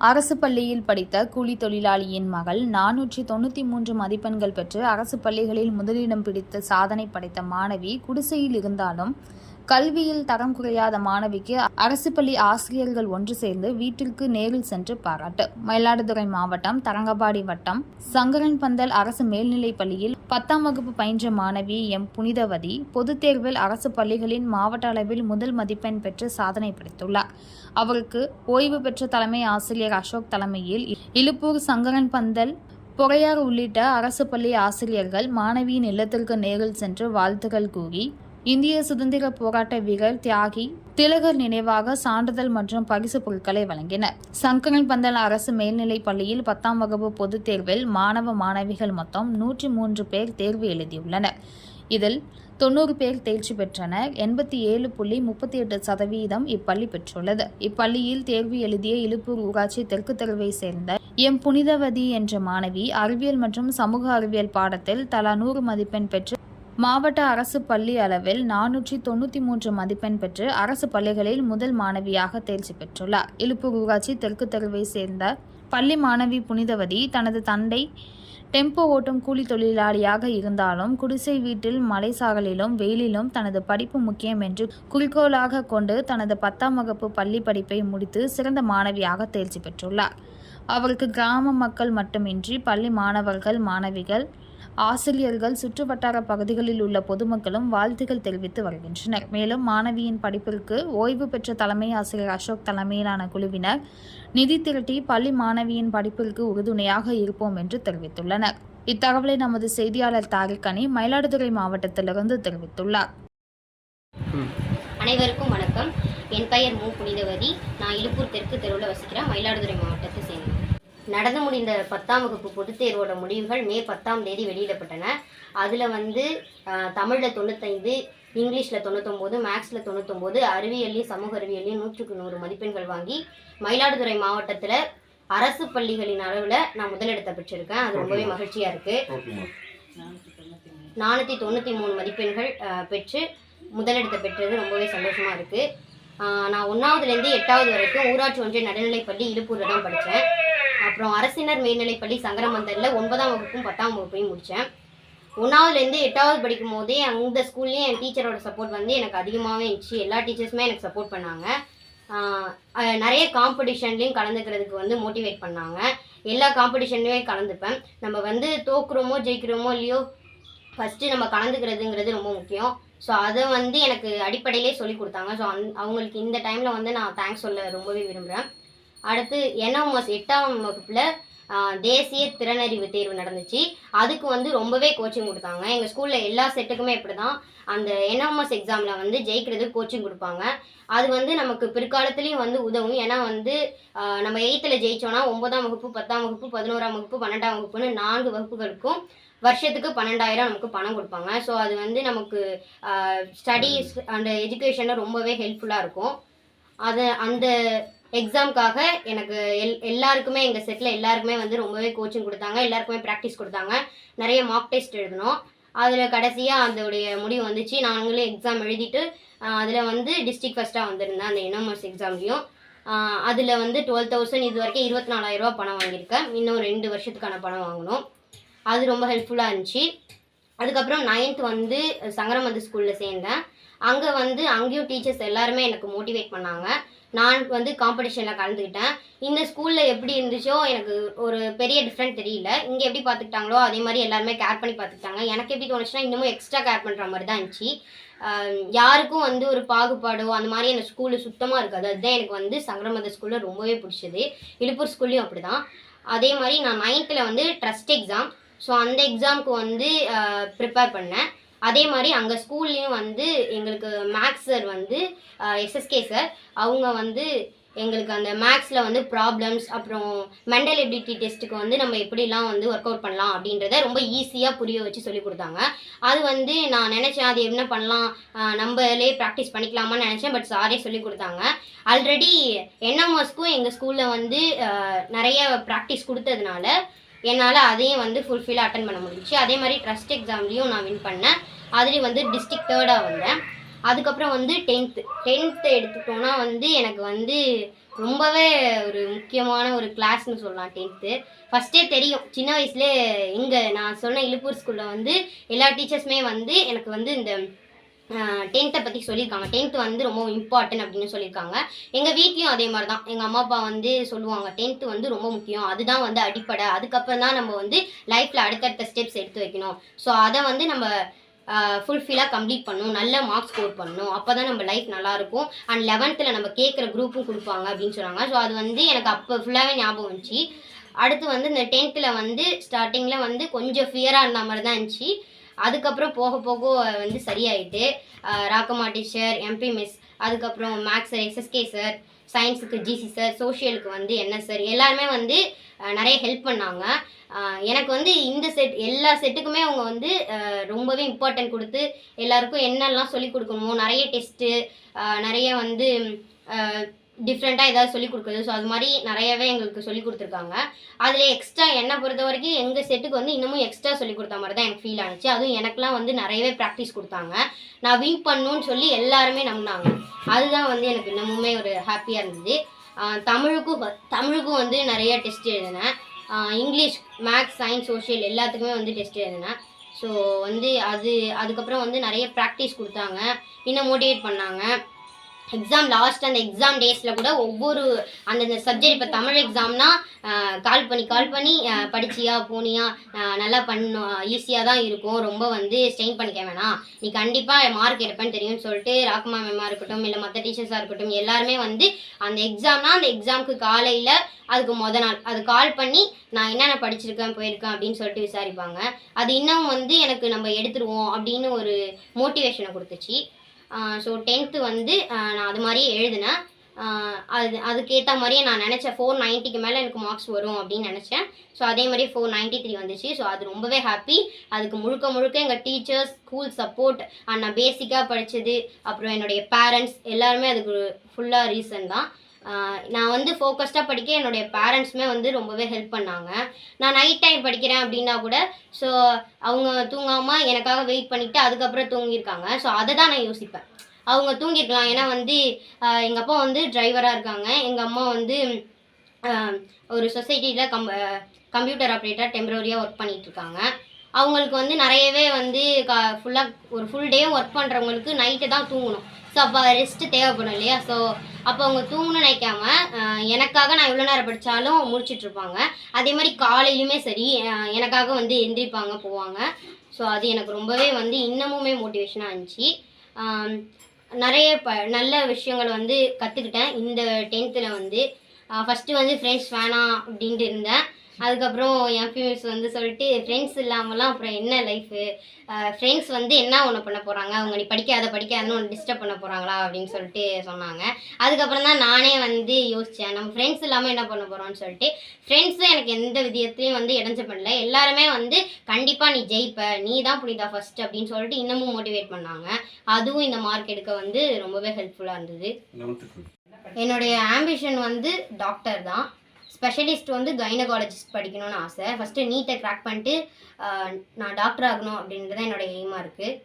அரசு பள்ளியில் படித்த கூலி தொழிலாளியின் மகள் நானூற்றி தொண்ணூற்றி மூன்று மதிப்பெண்கள் பெற்று அரசு பள்ளிகளில் முதலிடம் பிடித்து சாதனை படைத்த மாணவி குடிசையில் இருந்தாலும் கல்வியில் தரம் குறையாத மாணவிக்கு அரசு பள்ளி ஆசிரியர்கள் ஒன்று சேர்ந்து வீட்டிற்கு நேரில் சென்று பாராட்டு. மயிலாடுதுறை மாவட்டம் தரங்கபாடி வட்டம் சங்கரன் பந்தல் அரசு மேல்நிலைப் பள்ளியில் பத்தாம் வகுப்பு பயின்ற மாணவி எம். புனிதவதி பொதுத் தேர்வில் அரசு பள்ளிகளின் மாவட்ட அளவில் முதல் மதிப்பெண் பெற்று சாதனை படைத்துள்ளார். அவருக்கு ஓய்வு பெற்ற தலைமை ஆசிரியர் அசோக் தலைமையில் இலுப்பூர் சங்கரன் பந்தல் பொறையார் உள்ளிட்ட அரசு பள்ளி ஆசிரியர்கள் மாணவியின் இல்லத்திற்கு நேரில் சென்று வாழ்த்துக்கள் கூறி இந்திய சுதந்திர போராட்ட வீரர் தியாகி திலகர் நினைவாக சான்றிதழ் மற்றும் பரிசு பொருட்களை வழங்கினர் சங்கரன் பந்தல் அரசு மேல்நிலைப் பள்ளியில் பத்தாம் வகுப்பு பொதுத் தேர்வில் மாணவ மாணவிகள் மொத்தம் நூற்றி மூன்று பேர் தேர்வு எழுதியுள்ளனர். இதில் தொண்ணூறு பேர் தேர்ச்சி பெற்றனர். எண்பத்தி ஏழு புள்ளி முப்பத்தி எட்டு சதவீதம் இப்பள்ளி பெற்றுள்ளது. இப்பள்ளியில் தேர்வு எழுதிய இலுப்பூர் ஊராட்சி தெற்கு தெருவை சேர்ந்த எம். புனிதவதி என்ற மாணவி அறிவியல் மற்றும் சமூக அறிவியல் பாடத்தில் தலா நூறு மதிப்பெண் பெற்று மாவட்ட அரசு பள்ளி அளவில் நானூற்றி தொண்ணூற்றி மூன்று மதிப்பெண் பெற்று அரசு பள்ளிகளில் முதல் மாணவியாக தேர்ச்சி பெற்றுள்ளார். இழுப்பு ஊராட்சி தெற்கு தெருவை சேர்ந்த பள்ளி மாணவி புனிதவதி தனது தந்தை டெம்போ ஓட்டும் கூலி தொழிலாளியாக இருந்தாலும் குடிசை வீட்டில் மலைசாகலிலும் வெயிலிலும் தனது படிப்பு முக்கியம் என்று குறிக்கோளாக கொண்டு தனது பத்தாம் வகுப்பு பள்ளி படிப்பை முடித்து சிறந்த மாணவியாக தேர்ச்சி பெற்றுள்ளார். அவருக்கு கிராம மக்கள் மட்டுமின்றி பள்ளி மாணவர்கள் மாணவிகள் ஆசிரியர்கள் சுற்றுவட்டார பகுதிகளில் உள்ள பொதுமக்களும் வாழ்த்துகள் தெரிவித்து வருகின்றனர். மேலும் மாணவியின் படிப்பிற்கு ஓய்வு பெற்ற தலைமை ஆசிரியர் அசோக் தலைமையிலான குழுவினர் நிதி திரட்டி பள்ளி மாணவியின் படிப்பிற்கு உறுதுணையாக இருப்போம் என்று தெரிவித்துள்ளனர். இத்தகவலை நமது செய்தியாளர் தாரிக் மயிலாடுதுறை மாவட்டத்திலிருந்து தெரிவித்துள்ளார். அனைவருக்கும் வணக்கம். என் பெயர் மு. புனிதவதி. நான் இலுப்பூர் தெற்கு தெருவில் வசிக்கிறேன். மயிலாடுதுறை மாவட்டத்தை சேர்ந்தேன் நடந்து முடிந்த பத்தாம் வகுப்பு பொதுத் தேர்வோட முடிவுகள் மே பத்தாம் தேதி வெளியிடப்பட்டன. அதில் வந்து தமிழில் தொண்ணூத்தைந்து இங்கிலீஷில் தொண்ணூத்தொம்போது மேக்ஸில் தொண்ணூத்தொம்போது அறிவியல்லையும் சமூக அறிவியல்லையும் நூற்றுக்கு நூறு மதிப்பெண்கள் வாங்கி மயிலாடுதுறை மாவட்டத்தில் அரசு பள்ளிகளின் அளவில் நான் முதலிடத்தை பெற்றிருக்கேன். அது ரொம்பவே மகிழ்ச்சியாக இருக்குது நானூற்றி தொண்ணூற்றி மூணு மதிப்பெண்கள் பெற்று முதலிடத்தை பெற்றது ரொம்பவே சந்தோஷமாக இருக்குது நான் ஒன்றாவதுலேருந்து எட்டாவது வரைக்கும் ஊராட்சி ஒன்றிய நடுநிலைப்பள்ளி இலுப்பூரில் தான் படித்தேன் அப்புறம் அரசினர் மேல்நிலைப்பள்ளி சங்கரமந்தரில் ஒன்பதாம் வகுப்பும் பத்தாம் வகுப்பையும் முடித்தேன். ஒன்றாவதுலேருந்து எட்டாவது படிக்கும் போதே அந்த ஸ்கூல்லேயும் என் டீச்சரோட சப்போர்ட் வந்து எனக்கு அதிகமாகவே இருந்துச்சு. எல்லா டீச்சர்ஸுமே எனக்கு சப்போர்ட் பண்ணாங்க. நிறைய காம்படிஷன்லேயும் கலந்துக்கிறதுக்கு வந்து மோட்டிவேட் பண்ணாங்க. எல்லா காம்படிஷன்லேயுமே கலந்துப்பேன். நம்ம வந்து தோக்குறோமோ ஜெயிக்கிறோமோ இல்லையோ ஃபஸ்ட்டு நம்ம கலந்துக்கிறதுங்கிறது ரொம்ப முக்கியம். ஸோ அதை வந்து எனக்கு அடிப்படையிலே சொல்லி கொடுத்தாங்க. ஸோ அந் அவங்களுக்கு இந்த டைமில் வந்து நான் தேங்க்ஸ் சொல்ல ரொம்பவே விரும்புகிறேன் அடுத்து என்எம்எஸ் எட்டாம் வகுப்பில் தேசிய திறனறிவு தேர்வு நடந்துச்சு. அதுக்கு வந்து ரொம்பவே கோச்சிங் கொடுத்தாங்க. எங்கள் ஸ்கூலில் எல்லா செட்டுக்குமே இப்படி தான் அந்த என்எம்எஸ் எக்ஸாமில் வந்து ஜெயிக்கிறதுக்கு கோச்சிங் கொடுப்பாங்க. அது வந்து நமக்கு பிற்காலத்துலேயும் வந்து உதவும். ஏன்னா வந்து நம்ம எயித்தில் ஜெயிச்சோன்னா ஒன்பதாம் வகுப்பு பத்தாம் வகுப்பு பதினோராம் வகுப்பு பன்னெண்டாம் வகுப்புன்னு நான்கு வகுப்புகளுக்கும் வருஷத்துக்கு பன்னெண்டாயிரம் நமக்கு பணம் கொடுப்பாங்க. ஸோ அது வந்து நமக்கு ஸ்டடீஸ் அண்ட் எஜுகேஷனில் ரொம்பவே ஹெல்ப்ஃபுல்லாக இருக்கும். அது அந்த எக்ஸாம்க்காக எனக்கு எல் எல்லாருக்குமே எங்கள் செட்டில் எல்லாருக்குமே வந்து ரொம்பவே கோச்சிங் கொடுத்தாங்க. எல்லாருக்குமே ப்ராக்டிஸ் கொடுத்தாங்க. நிறைய மார்க் டெஸ்ட் எழுதினோம் அதில் கடைசியாக அதோடைய முடிவு வந்துச்சு. நாங்களும் எக்ஸாம் எழுதிட்டு அதில் வந்து டிஸ்ட்ரிக்ட் ஃபஸ்ட்டாக வந்திருந்தேன் அந்த என்எம்எஸ் எக்ஸாம்லேயும் அதில் வந்து டுவெல் தௌசண்ட் இது வரைக்கும் இருபத்தி நாலாயிரரூபா பணம் வாங்கியிருக்கேன். இன்னும் ரெண்டு வருஷத்துக்கான பணம் வாங்கணும். அது ரொம்ப ஹெல்ப்ஃபுல்லாக இருந்துச்சு. அதுக்கப்புறம் நைன்த் வந்து சங்கரமந்து ஸ்கூலில் சேர்ந்தேன். அங்கே வந்து அங்கேயும் டீச்சர்ஸ் எல்லாருமே எனக்கு மோட்டிவேட் பண்ணாங்க. நான் வந்து காம்படிஷனில் கலந்துக்கிட்டேன் இந்த ஸ்கூலில் எப்படி இருந்துச்சோ எனக்கு ஒரு பெரிய டிஃப்ரெண்ட் தெரியல. இங்கே எப்படி பார்த்துக்கிட்டாங்களோ அதே மாதிரி எல்லாருமே கேர் பண்ணி பார்த்துக்கிட்டாங்க எனக்கு எப்படி தோணுச்சுன்னா இன்னமும் எக்ஸ்ட்ரா கேர் பண்ணுற மாதிரி தான் இருந்துச்சு. யாருக்கும் வந்து ஒரு பாகுபாடோ அந்த மாதிரி அந்த ஸ்கூலு சுத்தமாக இருக்காது. அதுதான் எனக்கு வந்து சங்கரமத ஸ்கூலில் ரொம்பவே பிடிச்சது. இழுப்பூர் ஸ்கூல்லையும் அப்படி தான் அதே மாதிரி நான் நைன்த்தில் வந்து ட்ரஸ்ட் எக்ஸாம் ஸோ அந்த எக்ஸாமுக்கு வந்து ப்ரிப்பேர் பண்ணேன். அதே மாதிரி அங்கே ஸ்கூல்லேயும் வந்து எங்களுக்கு மேக்ஸ் சார் வந்து எஸ்எஸ்கே சார் அவங்க வந்து எங்களுக்கு அந்த மேக்ஸில் வந்து ப்ராப்ளம்ஸ் அப்புறம் மென்டல் எபிலிட்டி டெஸ்ட்டுக்கு வந்து நம்ம எப்படிலாம் வந்து ஒர்க் அவுட் பண்ணலாம் அப்படின்றத ரொம்ப ஈஸியாக புரிய வச்சு சொல்லி கொடுத்தாங்க. அது வந்து நான் நினச்சேன் அது என்ன பண்ணலாம் நம்மளே ப்ராக்டிஸ் பண்ணிக்கலாமான்னு நினச்சேன் பட் சாரே சொல்லி கொடுத்தாங்க. ஆல்ரெடி என்எம்எஸ்க்கும் எங்கள் ஸ்கூலில் வந்து நிறைய ப்ராக்டிஸ் கொடுத்ததுனால என்னால் அதையும் வந்து ஃபுல்ஃபில்லாக அட்டன் பண்ண முடிஞ்சுச்சு. அதே மாதிரி ட்ரஸ்ட் எக்ஸாம்லேயும் நான் வின் பண்ணேன். அதுலேயும் வந்து டிஸ்ட்ரிக்ட் தேர்டாக வந்தேன். அதுக்கப்புறம் வந்து டென்த்து டென்த்து எடுத்துட்டோன்னா வந்து எனக்கு வந்து ரொம்பவே ஒரு முக்கியமான ஒரு கிளாஸ்னு சொல்லலாம் டென்த்து ஃபஸ்ட்டே தெரியும். சின்ன வயசுலேயே இங்கே நான் சொன்ன இழுப்பூர் ஸ்கூலில் வந்து எல்லா டீச்சர்ஸுமே வந்து எனக்கு வந்து இந்த டென்த்தை பற்றி சொல்லியிருக்காங்க. டென்த் வந்து ரொம்ப இம்பார்ட்டன்ட் அப்படின்னு சொல்லியிருக்காங்க. எங்கள் வீட்லேயும் அதே மாதிரி தான் எங்கள் அம்மா அப்பா வந்து சொல்லுவாங்க டென்த்து வந்து ரொம்ப முக்கியம். அதுதான் வந்து அடிப்படை. அதுக்கப்புறம் தான் நம்ம வந்து லைஃப்பில் அடுத்தடுத்த ஸ்டெப்ஸ் எடுத்து வைக்கணும். ஸோ அதை வந்து நம்ம ஃபுல்ஃபில்லாக கம்ப்ளீட் பண்ணணும். நல்ல மார்க்ஸ் ஸ்கோர் பண்ணணும். அப்போ தான் நம்ம லைஃப் நல்லாயிருக்கும் அண்ட் லெவன்த்தில் நம்ம கேட்குற குரூப்பும் கொடுப்பாங்க அப்படின்னு சொன்னாங்க ஸோ அது வந்து எனக்கு அப்போ ஃபுல்லாகவே ஞாபகம் வந்துச்சு. அடுத்து வந்து இந்த டென்த்தில் வந்து ஸ்டார்டிங்கில் வந்து கொஞ்சம் ஃபியராக இருந்த மாதிரி தான் இருந்துச்சு. அதுக்கப்புறம் போக போக வந்து சரியாயிட்டு ராக்கமா டீச்சர் எம்பி மிஸ் அதுக்கப்புறம் மேக்ஸ் சார் எஸ்எஸ்கே சார் சயின்ஸுக்கு ஜிசி சார் சோஷியலுக்கு வந்து என்ன சார் எல்லாருமே வந்து நிறைய ஹெல்ப் பண்ணாங்க. எனக்கு வந்து இந்த செட் எல்லா செட்டுக்குமே அவங்க வந்து ரொம்பவே இம்பார்ட்டன்ட் கொடுத்து எல்லாருக்கும் என்னெல்லாம் சொல்லி கொடுக்கணுமோ நிறைய டெஸ்ட்டு நிறைய வந்து டிஃப்ரெண்ட்டாக ஏதாவது சொல்லி கொடுக்குறது. ஸோ அது மாதிரி நிறையவே எங்களுக்கு சொல்லிக் கொடுத்துருக்காங்க. அதில் எக்ஸ்ட்ரா என்னை பொறுத்த வரைக்கும் எங்கள் செட்டுக்கு வந்து இன்னமும் எக்ஸ்ட்ரா சொல்லிக் கொடுத்த மாதிரி தான் எனக்கு ஃபீல் ஆனிச்சு. அதுவும் எனக்குலாம் வந்து நிறையவே ப்ராக்டிஸ் கொடுத்தாங்க. நான் வின் பண்ணணும்னு சொல்லி எல்லாருமே நம்பினாங்க. அதுதான் வந்து எனக்கு இன்னமுமே ஒரு ஹாப்பியாக இருந்தது. தமிழுக்கும் தமிழுக்கும் வந்து நிறைய டெஸ்ட் எழுதினேன். இங்கிலீஷ் மேக்ஸ் சயின்ஸ் சோஷியல் எல்லாத்துக்குமே வந்து டெஸ்ட் எழுதினேன். ஸோ வந்து அது அதுக்கப்புறம் வந்து நிறைய ப்ராக்டிஸ் கொடுத்தாங்க. இன்னும் மோட்டிவேட் பண்ணாங்க. எக்ஸாம் லாஸ்ட் அந்த எக்ஸாம் டேஸில் கூட ஒவ்வொரு அந்தந்த சப்ஜெக்ட் இப்போ தமிழ் எக்ஸாம்னா கால் பண்ணி கால் பண்ணி படிச்சியா போனியா நல்லா பண்ணும் ஈஸியாக தான் இருக்கும். ரொம்ப வந்து ஸ்ட்ரெயின் பண்ணிக்க வேணாம். நீ கண்டிப்பாக மார்க் எடுப்பேன்னு தெரியும்னு சொல்லிட்டு ராக்குமா மேமாக இருக்கட்டும் இல்லை மற்ற டீச்சர்ஸாக இருக்கட்டும் எல்லாருமே வந்து அந்த எக்ஸாம்னா அந்த எக்ஸாமுக்கு காலையில் அதுக்கு முத நாள் அது கால் பண்ணி நான் என்னென்ன படிச்சிருக்கேன் போயிருக்கேன் அப்படின்னு சொல்லிட்டு விசாரிப்பாங்க. அது இன்னும் வந்து எனக்கு நம்ம எடுத்துருவோம் அப்படின்னு ஒரு மோட்டிவேஷனை கொடுத்துச்சு. ஸோ டென்த்து வந்து நான் அது மாதிரியே எழுதினேன். அது அதுக்கேற்ற மாதிரியே நான் நினச்சேன் ஃபோர் நைன்ட்டிக்கு மேலே எனக்கு மார்க்ஸ் வரும் அப்படின்னு நினச்சேன். ஸோ அதே மாதிரி ஃபோர் நைன்ட்டி த்ரீ வந்துச்சு. ஸோ அது ரொம்பவே ஹாப்பி அதுக்கு முழுக்க முழுக்க எங்கள் டீச்சர்ஸ் ஸ்கூல் சப்போர்ட் அண்ட் நான் பேசிக்காக படித்தது அப்புறம் என்னுடைய பேரண்ட்ஸ் எல்லாருமே அதுக்கு ஃபுல்லாக ரீசன் தான். நான் வந்து ஃபோக்கஸ்டாக படிக்க என்னுடைய பேரண்ட்ஸுமே வந்து ரொம்பவே ஹெல்ப் பண்ணாங்க. நான் நைட் டைம் படிக்கிறேன் அப்படின்னா கூட ஸோ அவங்க தூங்காமல் எனக்காக வெயிட் பண்ணிவிட்டு அதுக்கப்புறம் தூங்கியிருக்காங்க. ஸோ அதை தான் நான் யோசிப்பேன். அவங்க தூங்கியிருக்கலாம். ஏன்னா வந்து எங்கள் அப்பா வந்து டிரைவராக இருக்காங்க. எங்கள் அம்மா வந்து ஒரு சொசைட்டியில் கம் கம்ப்யூட்டர் ஆப்ரேட்டர் டெம்பரரியாக ஒர்க் பண்ணிகிட்ருக்காங்க இருக்காங்க அவங்களுக்கு வந்து நிறையவே வந்து க ஃபுல்லாக ஒரு ஃபுல் டே ஒர்க் பண்ணுறவங்களுக்கு நைட்டு தான் தூங்கணும். ஸோ அப்போ ரெஸ்ட்டு தேவைப்படும் இல்லையா? ஸோ அப்போ அவங்க தூங்கணும்னு நினைக்காம எனக்காக நான் எவ்வளோ நேரம் படித்தாலும் முடிச்சிட்டு இருப்பாங்க. அதே மாதிரி காலையிலுமே சரி எனக்காக வந்து எந்திரிப்பாங்க போவாங்க. ஸோ அது எனக்கு ரொம்பவே வந்து இன்னமுமே மோட்டிவேஷனாக இருந்துச்சு. நிறைய ப நல்ல விஷயங்கள் வந்து கற்றுக்கிட்டேன் இந்த டென்த்தில் வந்து ஃபஸ்ட்டு வந்து ஃப்ரெண்ட்ஸ் வேணாம் அப்படின்ட்டு இருந்தேன். அதுக்கப்புறம் என் ஃபியூஸ் வந்து சொல்லிட்டு ஃப்ரெண்ட்ஸ் இல்லாமலாம் அப்புறம் என்ன லைஃபு ஃப்ரெண்ட்ஸ் வந்து என்ன ஒன்று பண்ண போகிறாங்க அவங்க நீ படிக்காத படிக்காதன்னு ஒன்று டிஸ்டர்ப் பண்ண போகிறாங்களா அப்படின்னு சொல்லிட்டு சொன்னாங்க. அதுக்கப்புறம் தான் நானே வந்து யோசித்தேன் நம்ம ஃப்ரெண்ட்ஸ் இல்லாமல் என்ன பண்ண போகிறோம்னு சொல்லிட்டு ஃப்ரெண்ட்ஸும் எனக்கு எந்த விதத்துலையும் வந்து இடைஞ்ச பண்ணல. எல்லாருமே வந்து கண்டிப்பாக நீ ஜெயிப்ப நீ தான் புனிதா ஃபர்ஸ்ட் அப்படின்னு சொல்லிட்டு இன்னமும் மோட்டிவேட் பண்ணாங்க. அதுவும் இந்த மார்க் எடுக்க வந்து ரொம்பவே ஹெல்ப்ஃபுல்லாக இருந்தது. என்னுடைய ஆம்பிஷன் வந்து டாக்டர் தான். ஸ்பெஷலிஸ்ட் வந்து கைனகாலஜிஸ்ட் படிக்கணும்னு ஆசை. ஃபஸ்ட்டு நீட்டை க்ராக் பண்ணிட்டு நான் டாக்டர் ஆகணும் அப்படின்றது தான் என்னோட எய்மாக இருக்குது